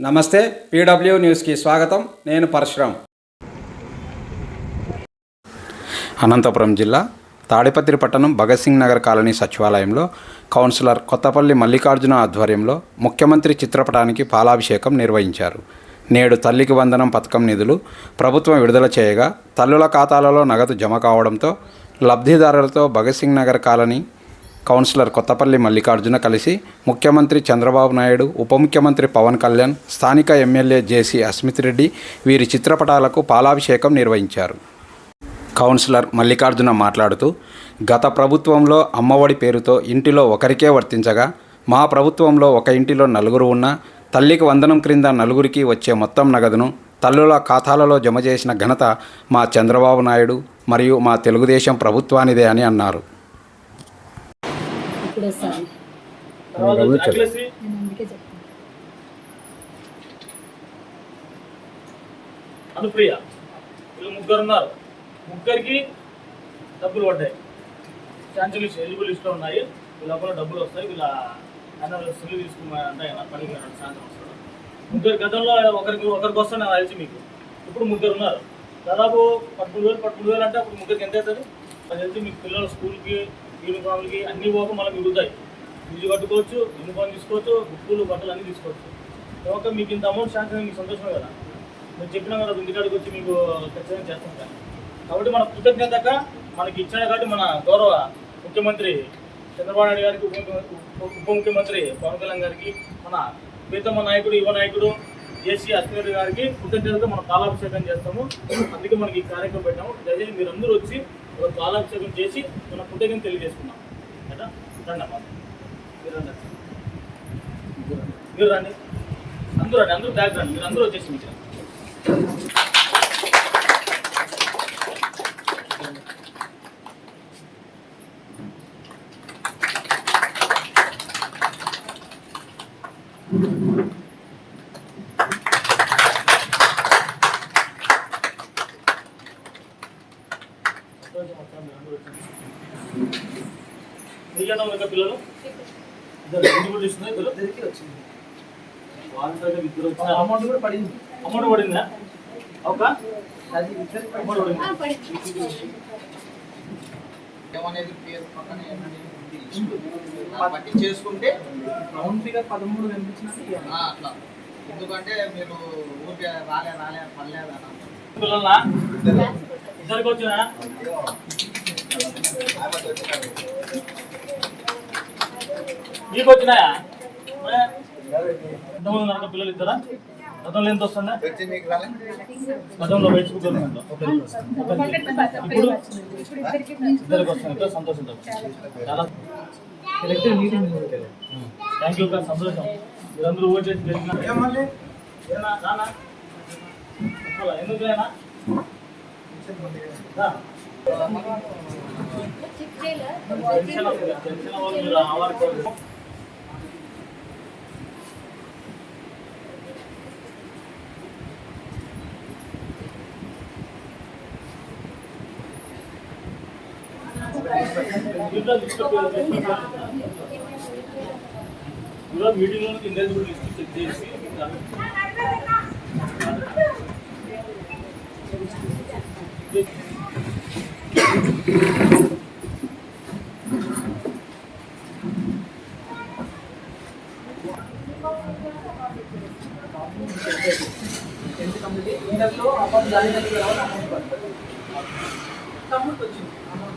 నమస్తే పీడబ్ల్యూ న్యూస్కి స్వాగతం. నేను పరశురామ్ అనంతపురం జిల్లా తాడిపత్రి పట్టణం భగత్ సింగ్ నగర్ కాలనీ సచివాలయంలో కౌన్సిలర్ కొత్తపల్లి మల్లికార్జున ఆధ్వర్యంలో ముఖ్యమంత్రి చిత్రపటానికి పాలాభిషేకం నిర్వహించారు. నేడు తల్లికి వందనం పథకం నిధులు ప్రభుత్వం విడుదల చేయగా తల్లుల ఖాతాలలో నగదు జమ కావడంతో లబ్ధిదారులతో భగత్ సింగ్ నగర్ కాలనీ కౌన్సిలర్ కొత్తపల్లి మల్లికార్జున కలిసి ముఖ్యమంత్రి చంద్రబాబు నాయుడు ఉప ముఖ్యమంత్రి పవన్ కళ్యాణ్ స్థానిక ఎమ్మెల్యే జేసీ అస్మిత్ రెడ్డి వీరి చిత్రపటాలకు పాలాభిషేకం నిర్వహించారు. కౌన్సిలర్ మల్లికార్జున మాట్లాడుతూ గత ప్రభుత్వంలో అమ్మఒడి పేరుతో ఇంటిలో ఒకరికే వర్తించగా మా ప్రభుత్వంలో ఒక ఇంటిలో నలుగురు ఉన్నా తల్లికి వందనం క్రింద నలుగురికి వచ్చే మొత్తం నగదును తల్లుల ఖాతాలలో జమ చేసిన ఘనత మా చంద్రబాబు నాయుడు మరియు మా తెలుగుదేశం ప్రభుత్వానిదే అని అన్నారు. అనుప్రియ వీళ్ళు ముగ్గురు ఉన్నారు. ముగ్గురికి డబ్బులు పడ్డాయి. ఛాన్సులు ఎలిజిబుల్ లిస్ట్లో ఉన్నాయి. వీళ్ళ డబ్బులు వస్తాయి. వీళ్ళ ఆయన సెల్లు ఆయన పనికి సాయంత్రం వస్తాడు. ముగ్గురు గతంలో ఒకరికి ఒకరికి వస్తాను నాకు తెలిసి మీకు. ఇప్పుడు ముగ్గురు ఉన్నారు. దాదాపు పదమూడు వేలు పదమూడు వేలు అంటే అప్పుడు ముగ్గురికి ఎంత అవుతుంది? అది తెలిసి మీకు పిల్లల స్కూల్కి యూనిఫామ్లకి అన్ని పోక మళ్ళీ మిగులుతాయి. ఫీజు కట్టుకోవచ్చు యూనిఫామ్ తీసుకోవచ్చు బుక్కులు బట్టలు అన్నీ తీసుకోవచ్చు. ఒక మీకు ఇంత అమౌంట్ శాంక్షన్ మీకు సంతోషమే కదా? మీరు చెప్పినా కదా ఇంటికాడికి వచ్చి మీకు ఖచ్చితంగా చేస్తాం కాబట్టి మన కృతజ్ఞతగా మనకి ఇచ్చాడు కాబట్టి మన గౌరవ ముఖ్యమంత్రి చంద్రబాబు నాయుడు గారికి ఉప ఉప- ముఖ్యమంత్రి పవన్ కళ్యాణ్ గారికి మన ప్రీతమ్మ నాయకుడు యువ నాయకుడు జేసీ అశ్వరి గారికి కృతజ్ఞతగా మనం కాలాభిషేకం చేస్తాము. అందుకే మనకి ఈ కార్యక్రమం పెట్టాము. దయచేసి మీరు అందరూ వచ్చి ఒక చేసి మన కృతజ్ఞత తెలియజేసుకున్నాం కదా? రండి. మీరు రండి. మీరు రండి. అందరూ రండి. అందరూ బ్యాక్ రండి. మీరు అందరూ వచ్చేసి మీకు మీకేనా ఇంకా పిల్లలు ఇద్దరు ఇంటి కూడా ఇస్తున్నా ఇద్దరు ఇద్దరికి వచ్చింది వాళ్ళ దగ్గర ఇద్దరు వచ్చిన అమౌంట్ కూడా పడింది. అమౌంట్ పడిందా? ఒక? అమౌంట్ పడింది. ఏమనేది? పక్కన బట్టి చేసుకుంటే రౌండ్ ఫిగర్ పదమూడు కనిపించిన ఆ, అట్లా. ఎందుకంటే మీరు ఊరికే రాలే రాలే పర్లేదు ఇద్దరికి వచ్చినా? మీకు వచ్చినాయా ఎంతమంది ఉన్నారు పిల్లలు ఇద్దరా గతంలో ఎంత వస్తుందా గతంలో స్కూల్ ఇప్పుడు ఇప్పుడు ఇద్దరికి వస్తుంది సంతోషం చాలా థ్యాంక్ యూ సంతోషం మీరందరూ ఓట్ చేసి? చెప్పాలా? ఎందుకు. టెన్షన్ అవ్వదు. మీరు ఆవారుకోవద్దు. మీటింగ్లో ఇండివిజువల్ లిస్ట్ చెక్ చేసి టెన్త్ కంప్లీట్ ఇంటర్లో అప్పుడు జాయిన్ అయిన తర్వాత అమౌంట్ పడుతుంది తమ్ముడికి వచ్చింది అమౌంట్